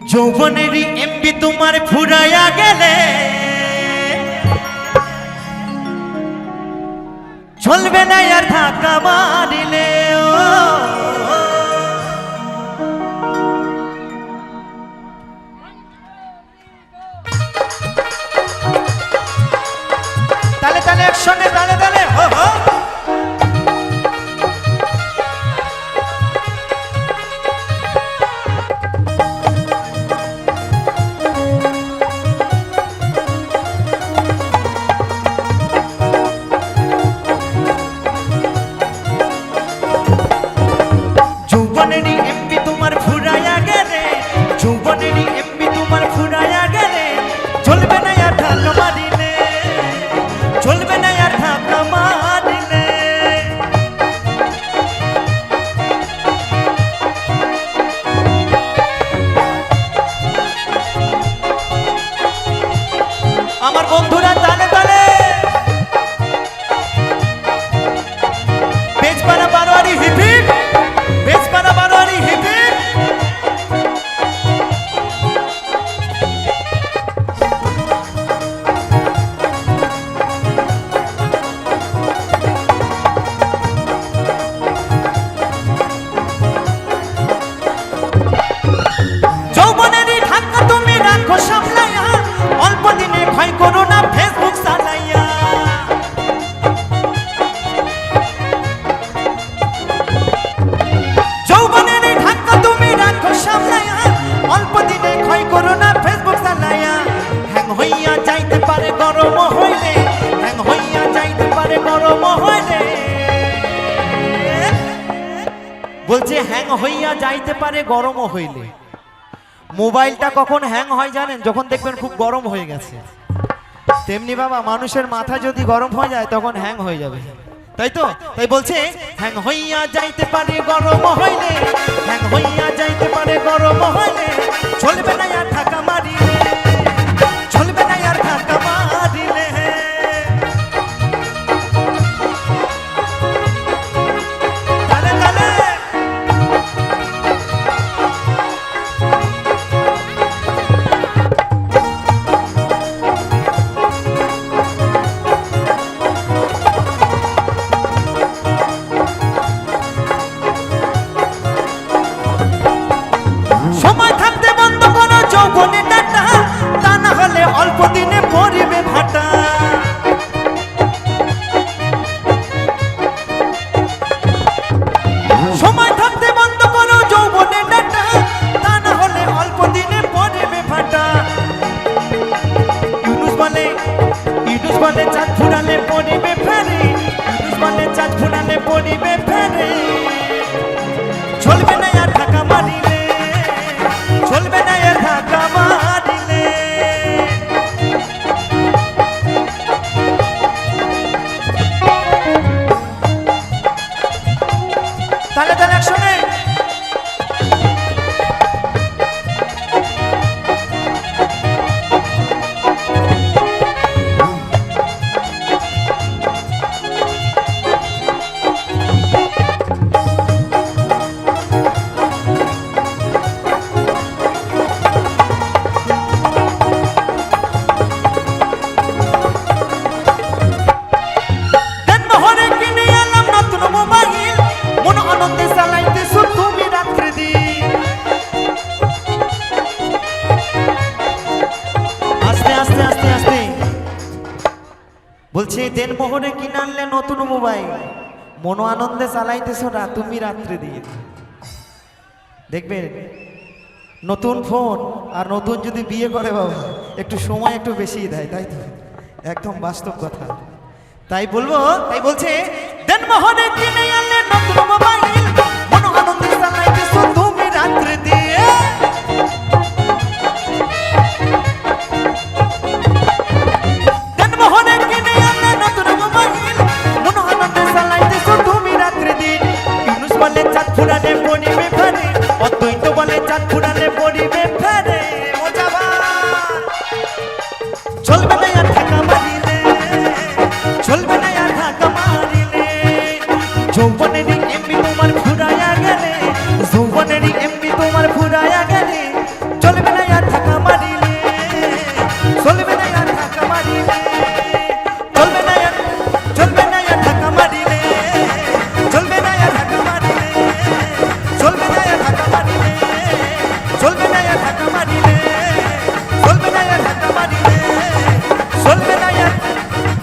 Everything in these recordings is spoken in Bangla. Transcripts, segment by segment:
যৌবনেরই এমপি তোমার ফুরাইয়া গেলে চলবে না আর ধাক্কা মারিলে। তাহলে তালে একসঙ্গে বলছে, হ্যাং হইয়া যাইতে পারে গরম হইলে। মোবাইলটা কখন হ্যাং হয় জানেন? যখন দেখবেন খুব গরম হয়ে গেছে। তেমনি বাবা, মানুষের মাথা যদি গরম হয়ে যায়, তখন হ্যাং হয়ে যাবে। তাই তো? তাই বলছে, হ্যাং হইয়া যাইতে পারে গরম হইলে। হ্যাং হইয়া যাইতে সময় থাকতে বন্ধ করো, যৌবনে ডাটা তা না হলে অল্প দিনে পরিবে ভাটা। সময় থাকতে বন্ধ করো, যৌবনে ডাটা তা না হলে অল্প দিনে পরিবে ভাটা। ইউনুস বলে ইউনুস বলে চাঁদ ফুরালে পরিবে ফেরে। ইউনুস বলে চাঁদ ফুরালে পরিবে বলছে দেনমোহরে কিনে আনলে নতুন মোবাইল। মন আনন্দে চালাইতেছ না, তুমি রাত্রে দিয়ে দেখবেন, নতুন ফোন আর নতুন যদি বিয়ে করে বাবা, একটু সময় একটু বেশি দেয়, তাই তো? একদম বাস্তব কথা। তাই বলব, তাই বলছে, দেন মোহরে কিনে আনলে নতুন মোবাইল।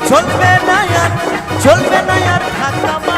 চলবে না আর চলবে না আর থাকা